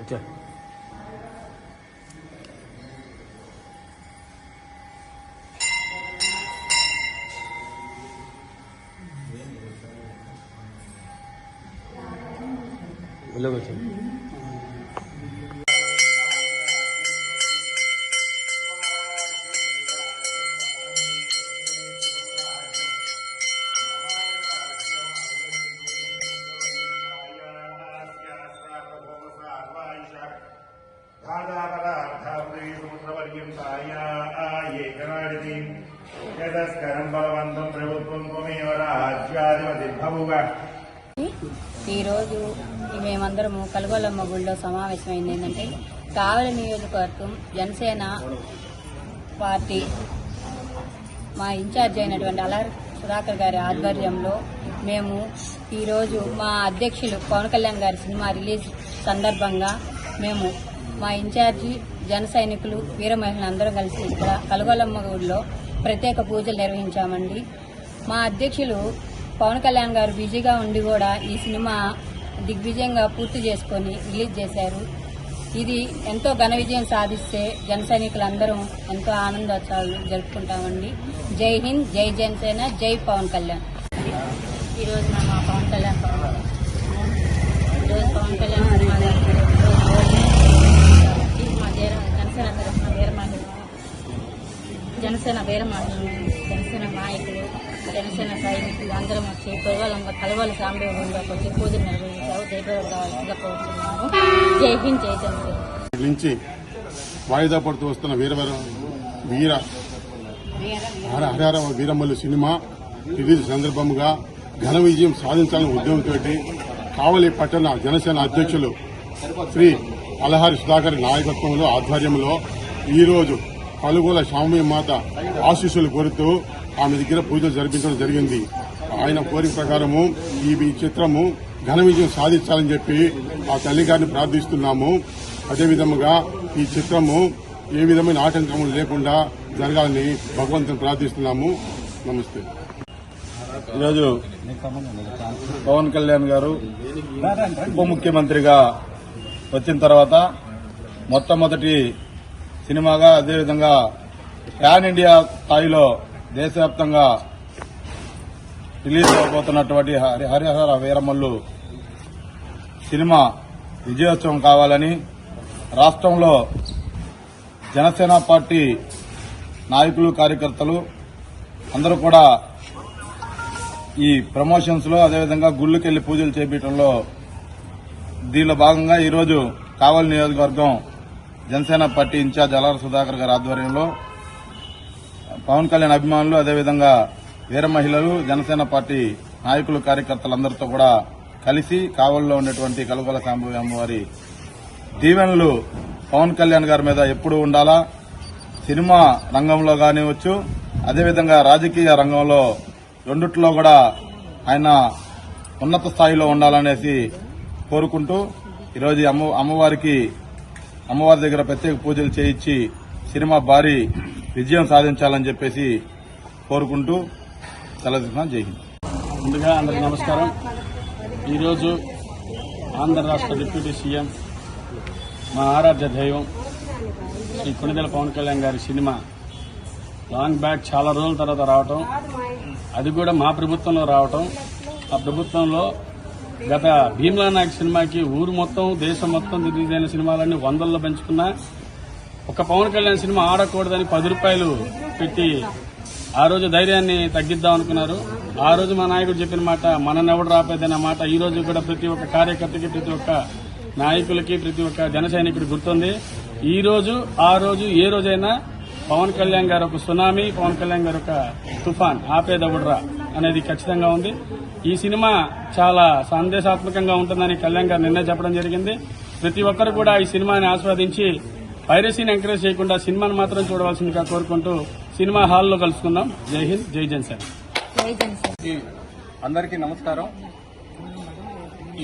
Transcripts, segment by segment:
अच्छा। लोग अच्छा యదస్కరం బలవంతం ప్రభుత్వం త్వమేవ రాజ్యాధిపతి ఈరోజు మేమందరము కలగొల్లమ్మ గుడిలో సమావేశమైంది ఏంటంటే కావలి నియోజకవర్గం జనసేన పార్టీ మా ఇన్ఛార్జ్ అయినటువంటి అలర్ సుధాకర్ గారి ఆధ్వర్యంలో మేము ఈరోజు మా అధ్యక్షులు పవన్ కళ్యాణ్ గారి సినిమా రిలీజ్ సందర్భంగా మేము మా ఇన్ఛార్జి జన సైనికులు వీర మహిళలు అందరం కలిసి ఇక్కడ కలగొలమ్మ గుడిలో ప్రత్యేక పూజలు నిర్వహించామండి. మా అధ్యక్షులు పవన్ కళ్యాణ్ గారు బిజీగా ఉండి కూడా ఈ సినిమా దిగ్విజయంగా పూర్తి చేసుకొని రిలీజ్ చేశారు. ఇది ఎంతో ఘన విజయం సాధిస్తే జన సైనికులందరం ఎంతో ఆనందోత్సవాలు జరుపుకుంటామండి. జై హింద్ జై జనసేన జై పవన్ కళ్యాణ్. ఈరోజు మా పవన్ కళ్యాణ్ ఈరోజు పవన్ కళ్యాణ్ సినిమా గారికి మా జన జనసేన తరఫున వీర మహిళలు జనసేన వీర జనసేన నాయకులు జనసేన సైనికులు అందరం వచ్చి పొలవలంగా కలవల సాంబేవుడిలోకి వచ్చి పూజలు నిర్వహించారు. జయప్రదం కోరుతున్నాము జై హింద్ జై జనసేన. నుంచి వాయిదా పడుతూ వస్తున్న వీరవర వీర హరహర వీరమ్మలు సినిమా రిలీజ్ సందర్భంగా ఘన విజయం సాధించాలని ఉద్యమంతో కావలి పట్టణ జనసేన అధ్యక్షులు శ్రీ అలహారి సుధాకర్ నాయకత్వంలో ఆధ్వర్యంలో ఈరోజు పలుగుల శామీ మాత ఆశీస్సులు కోరుతూ ఆమె దగ్గర పూజలు జరిపించడం జరిగింది. ఆయన కోరిక ప్రకారము ఈ ఈ చిత్రము ఘన విజయం సాధించాలని చెప్పి ఆ తల్లి గారిని ప్రార్థిస్తున్నాము. అదేవిధముగా ఈ చిత్రము ఏ విధమైన ఆటంకములు లేకుండా జరగాలని భగవంతుని ప్రార్థిస్తున్నాము. నమస్తే. ఈరోజు పవన్ కళ్యాణ్ గారు ఉప ముఖ్యమంత్రిగా వచ్చిన తర్వాత మొట్టమొదటి సినిమాగా అదేవిధంగా ప్యాన్ ఇండియా స్థాయిలో దేశవ్యాప్తంగా రిలీజ్ అవబోతున్నటువంటి హరి హరిహర వీరమల్లు సినిమా విజయోత్సవం కావాలని రాష్ట్రంలో జనసేన పార్టీ నాయకులు కార్యకర్తలు అందరూ కూడా ఈ ప్రమోషన్స్లో అదేవిధంగా గుళ్ళుకెళ్ళి పూజలు చేపించడంలో దీనిలో భాగంగా ఈరోజు కావలి నియోజకవర్గం జనసేన పార్టీ ఇన్ఛార్జ్ అలార సుధాకర్ గారి ఆధ్వర్యంలో పవన్ కళ్యాణ్ అభిమానులు అదేవిధంగా వీర మహిళలు జనసేన పార్టీ నాయకులు కార్యకర్తలందరితో కూడా కలిసి కావల్లో ఉన్నటువంటి కలుగొల సాంబవి అమ్మవారి దీవెనలు పవన్ కళ్యాణ్ గారి మీద ఎప్పుడు ఉండాలా? సినిమా రంగంలో కానివచ్చు అదేవిధంగా రాజకీయ రంగంలో రెండిట్లో కూడా ఆయన ఉన్నత స్థాయిలో ఉండాలనేసి కోరుకుంటూ ఈరోజు అమ్మ అమ్మవారికి అమ్మవారి దగ్గర ప్రత్యేక పూజలు చేయించి సినిమా భారీ విజయం సాధించాలని చెప్పేసి కోరుకుంటూ సెలవు జై హింద్. ముందుగా అందరికి నమస్కారం. ఈరోజు ఆంధ్ర రాష్ట్ర డిప్యూటీ సీఎం మా ఆరాధ్య దైవం శ్రీ కొనిదెల పవన్ కళ్యాణ్ గారి సినిమా లాంగ్ బ్యాక్ చాలా రోజుల తర్వాత రావటం. అది కూడా మా ప్రభుత్వంలో రావటం. ఆ ప్రభుత్వంలో గత భీమ్లా నాయక్ సినిమాకి ఊరు మొత్తం దేశం మొత్తం రిలీజ్ అయిన సినిమాలన్నీ వందల్లో పెంచుకున్నా. ఒక పవన్ కళ్యాణ్ సినిమా ఆడకూడదని పది రూపాయలు పెట్టి ఆ రోజు ధైర్యాన్ని తగ్గిద్దాం అనుకున్నారు. ఆ రోజు మా నాయకుడు చెప్పిన మాట మననెవడు రాపేదనే మాట ఈ రోజు కూడా ప్రతి ఒక్క కార్యకర్తకి ప్రతి ఒక్క నాయకులకి ప్రతి ఒక్క జన గుర్తుంది. ఈ రోజు ఆ రోజు ఏ రోజైనా పవన్ కళ్యాణ్ గారు ఒక సునామీ పవన్ కళ్యాణ్ గారు ఒక తుఫాన్ ఆపేదవుడురా? అనేది ఖచ్చితంగా ఉంది. ఈ సినిమా చాలా సందేశాత్మకంగా ఉంటుందని కళ్యాణ్ గారు నిన్న చెప్పడం జరిగింది. ప్రతి ఒక్కరు కూడా ఈ సినిమాని ఆస్వాదించి పైరసీని ఎంకరేజ్ చేయకుండా సినిమాను మాత్రం చూడవలసిందిగా కోరుకుంటూ సినిమా హాల్లో కలుసుకుందాం. జై హింద్ జై జనసేన. జై జనసేన. అందరికీ నమస్కారం.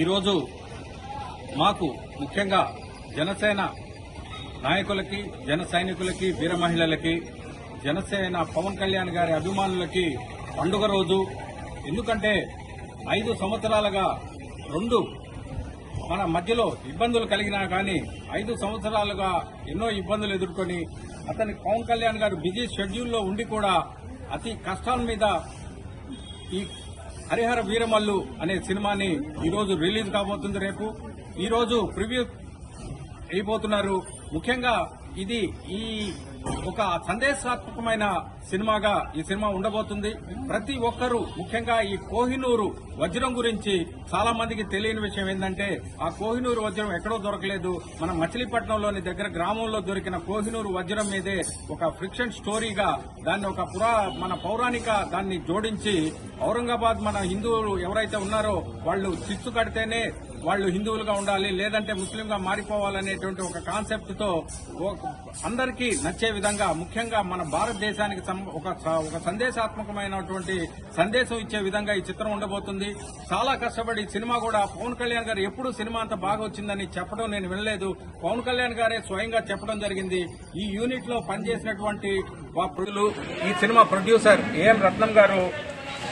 ఈరోజు మాకు ముఖ్యంగా జనసేన నాయకులకి జన సైనికులకి వీర మహిళలకి జనసేన పవన్ కళ్యాణ్ గారి అభిమానులకి పండుగ రోజు. ఎందుకంటే ఐదు సంవత్సరాలుగా రెండు మన మధ్యలో ఇబ్బందులు కలిగినా కానీ ఐదు సంవత్సరాలుగా ఎన్నో ఇబ్బందులు ఎదుర్కొని అతని పవన్ కళ్యాణ్ గారు బిజీ షెడ్యూల్లో ఉండి కూడా అతి కష్టాల మీద ఈ హరిహర వీరమల్లు అనే సినిమాని ఈరోజు రిలీజ్ కాబోతుంది రేపు. ఈరోజు ప్రివ్యూ అయిపోతున్నారు. ముఖ్యంగా ఇది ఈ ఒక సందేశాత్మకమైన సినిమాగా ఈ సినిమా ఉండబోతుంది. ప్రతి ఒక్కరూ ముఖ్యంగా ఈ కోహినూరు వజ్రం గురించి చాలా మందికి తెలియని విషయం ఏంటంటే ఆ కోహినూరు వజ్రం ఎక్కడో దొరకలేదు. మన మచిలీపట్నంలోని దగ్గర గ్రామంలో దొరికిన కోహినూరు వజ్రం మీదే ఒక ఫ్రిక్షన్ స్టోరీగా దాన్ని ఒక పురా మన పౌరాణిక దాన్ని జోడించి ఔరంగాబాద్ మన హిందువులు ఎవరైతే ఉన్నారో వాళ్ళు చిచ్చు కడితేనే వాళ్ళు హిందువులుగా ఉండాలి లేదంటే ముస్లింగా మారిపోవాలనేటువంటి ఒక కాన్సెప్ట్తో అందరికీ నచ్చే విధంగా ముఖ్యంగా మన భారతదేశానికి ఒక స- ఒక సందేశాత్మకమైనటువంటి సందేశం ఇచ్చే విధంగా ఈ చిత్రం ఉండబోతుంది. చాలా కష్టపడి సినిమా కూడా పవన్ కళ్యాణ్ గారు ఎప్పుడు సినిమా అంత బాగా వచ్చిందని చెప్పడం నేను వినలేదు. పవన్ కళ్యాణ్ గారే స్వయంగా చెప్పడం జరిగింది. ఈ యూనిట్లో పనిచేసినటువంటి ప్రజలు ఈ సినిమా ప్రొడ్యూసర్ ఏఎం రత్నం గారు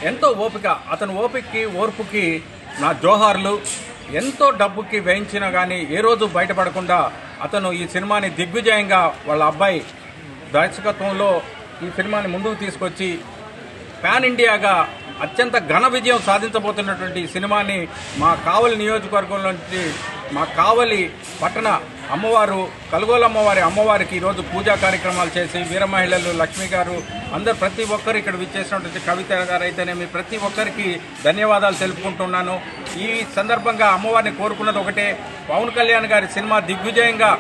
ఎంతో ఓపిక అతని ఓపికకి ఓర్పుకి నా జోహార్లు ఎంతో డబ్బుకి వేయించినా కానీ ఏ రోజు బయటపడకుండా అతను ఈ సినిమాని దిగ్విజయంగా వాళ్ళ అబ్బాయి దర్శకత్వంలో ఈ సినిమాని ముందుకు తీసుకొచ్చి పాన్ ఇండియాగా అత్యంత ఘన విజయం సాధించబోతున్నటువంటి సినిమాని మా కావలి నియోజకవర్గం నుంచి మా కావలి పట్టణ అమ్మవారు కలుగోలమ్మవారి అమ్మవారికి ఈరోజు పూజా కార్యక్రమాలు చేసి వీర మహిళలు లక్ష్మి గారు అందరు ప్రతి ఒక్కరు ఇక్కడ విచ్చేసినటువంటి కవిత గారు అయితేనేమి ప్రతి ఒక్కరికి ధన్యవాదాలు తెలుపుకుంటున్నాను. ఈ సందర్భంగా అమ్మవారిని కోరుకున్నది ఒకటే పవన్ కళ్యాణ్ గారి సినిమా దిగ్విజయంగా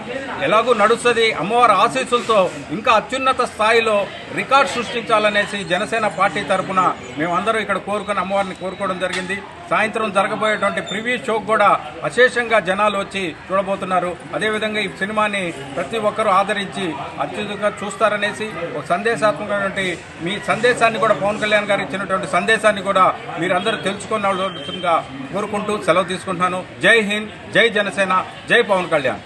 ఎలాగూ నడుస్తుంది అమ్మవారి ఆశీస్సులతో ఇంకా అత్యున్నత స్థాయిలో రికార్డ్ సృష్టించాలనేసి జనసేన పార్టీ తరఫున మేమందరం ఇక్కడ కోరుకుని అమ్మవారిని కోరుకోవడం జరిగింది. సాయంత్రం జరగబోయేటువంటి ప్రివ్యూ షోకు కూడా అశేషంగా జనాలు వచ్చి చూడబోతున్నారు. అదేవిధంగా ఈ సినిమాని ప్రతి ఒక్కరూ ఆదరించి అత్యుతంగా చూస్తారనేసి ఒక సందేశాత్మకమైనటువంటి మీ సందేశాన్ని కూడా పవన్ కళ్యాణ్ గారు ఇచ్చినటువంటి సందేశాన్ని కూడా మీరందరూ తెలుసుకున్న కోరుకుంటూ సెలవు తీసుకుంటున్నాను. జై హింద్ జై జనసేన జై పవన్ కళ్యాణ్.